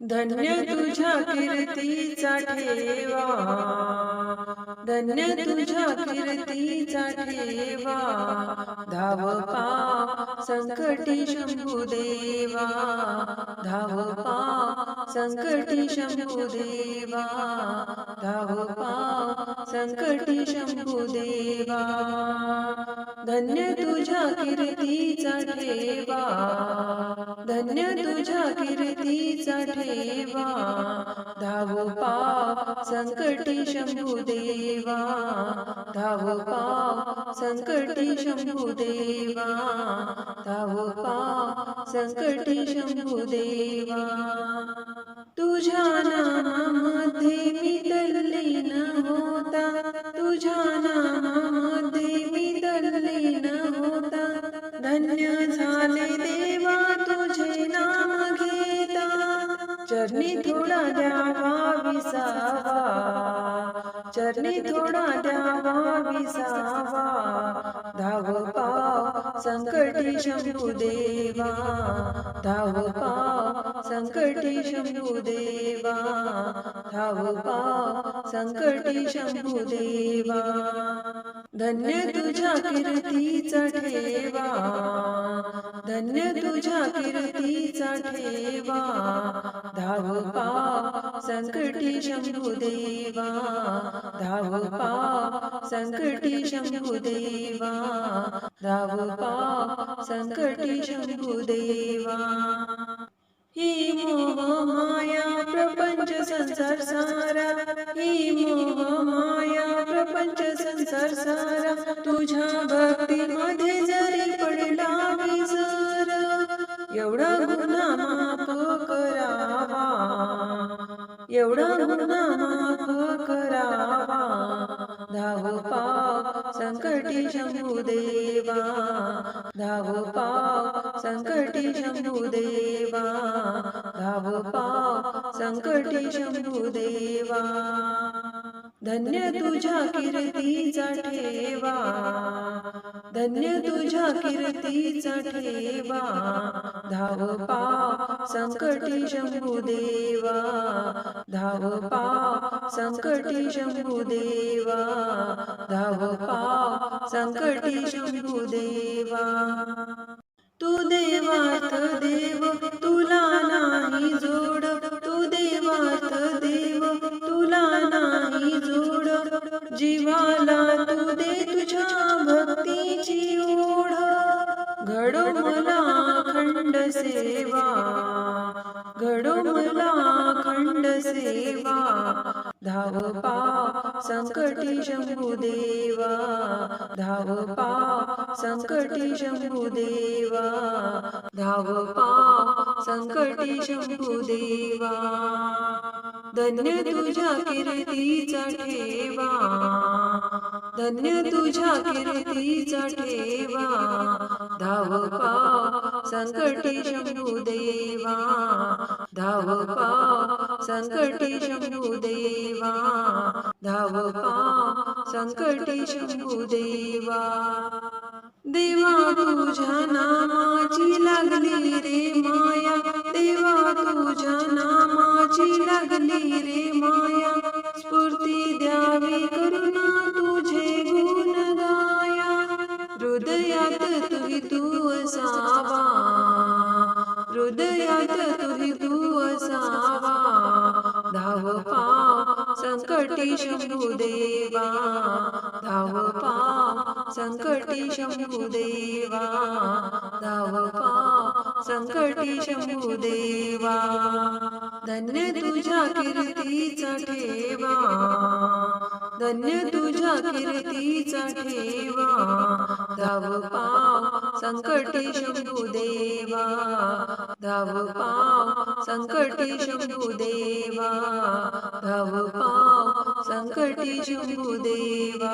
धन्य तुझ्या कीर्तीचा ठेवा धन्य तुझ्या कीर्तीचा ठेवा धाव पा संकटी शंभुदेवा। धाव पा संकटी शंभुदेवा। धाव पा संकटी शंभुदेवा। धन्य तुझ्या कीर्तीचा ठेवा धन्य तुझ्या कीर्तीचा ठेवा धाव पा संकटी शंभुदेवा धाव पा संकटी शंभुदेवा धाव पा संकटी शंभुदेवा तुझ्या नामामध्ये धन्य झाले देवा तुझे नाम घेता चरणी थोडा द्यावा विसावा, चरणी थोडा द्यावा विसावा, धाव पाव संकटी शंभुदेवा धाव पाव संकटी शंभुदेवा धाव पाव संकटी शंभुदेवा धन्य तुझ्या कीर्तीचा ठेवा धन्य तुझ्या कीर्तीचा ठेवा धाव पा संकटी शंभुदेवा धाव पा संकटी शंभुदेवा धाव पा संकटी शंभुदेवा ही मोह माया प्रपंच संसार सारा। ही मोह तुझ्या भक्तीमध्ये जरी पडला विसर एवढा गुन्हा माफ करावा. एवढा गुन्हा माफ करावा. धाव पाव संकटी शंभुदेवा धाव पाव संकटी शंभुदेवा धाव पाव संकटी शंभुदेवा धन्य तुझ्या कीर्तीचा ठेवा धन्य तुझ्या कीर्तीचा ठेवा धाव पा संकटी शंभुदेवा धाव पा संकटी शंभुदेवा धाव पा संकटी शंभुदेवा तू देवात देव. सेवा धाव पा संकटी शंभुदेवा धाव पा संकटी शंभुदेवा धाव पा संकटी शंभुदेवा। धन्य तुझ्या कीर्तीचा ठेवा धन्य तुझ्या कीर्तीचा ठेवा धाव पा संकटी शंभुदेवा धाव पा संकटी शंभुदेवा धाव पा संकटी शंभुदेवा देवा तुझ्या नामाची लागली रे माया देवा तुझ्या नामाची हृदयात तुही तू असावा हृदयात तुही तू असावा धावपा संकटी शंभुदेवा धाव पा संकटी शंभुदेवा धाव पा संकटी शंभुदेवा धन्य तुझ्या कीर्तीचा ठेवा. धन्य तुझ्या कीर्तीचा ठेवा. धाव पाव संकटी शंभुदेवा धाव पाव संकटी शंभुदेवा धाव पाव संकटी शंभुदेवा